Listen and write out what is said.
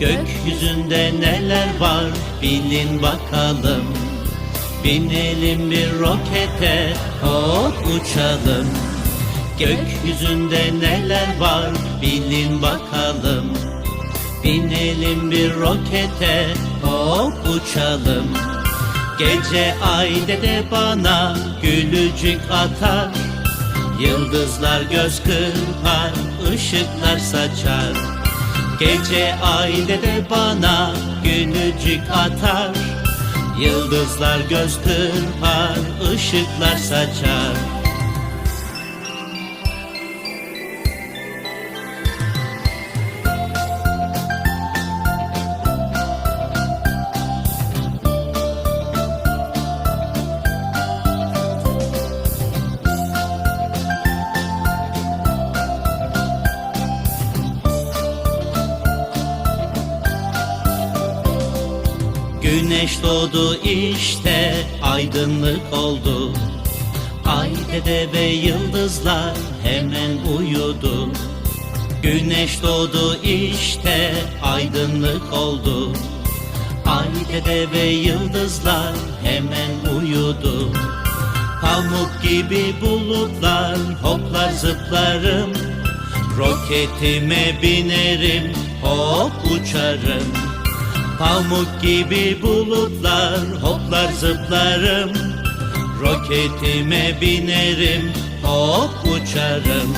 Gökyüzünde neler var bilin bakalım. Binelim bir rokete hop uçalım. Gökyüzünde neler var bilin bakalım. Binelim bir rokete hop uçalım. Gece ay dede bana gülücük atar. Yıldızlar göz kırpar, ışıklar saçar Gece ay dede bana gülücük atar. Yıldızlar göz kırpar, ışıklar saçar Güneş doğdu işte aydınlık oldu. Ay dede ve yıldızlar hemen uyudu. Güneş doğdu işte aydınlık oldu. Ay dede ve yıldızlar hemen uyudu. Pamuk gibi bulutlar hoplar zıplarım. Roketime binerim hop uçarım Pamuk gibi bulutlar hoplar zıplarım. Roketime binerim hop uçarım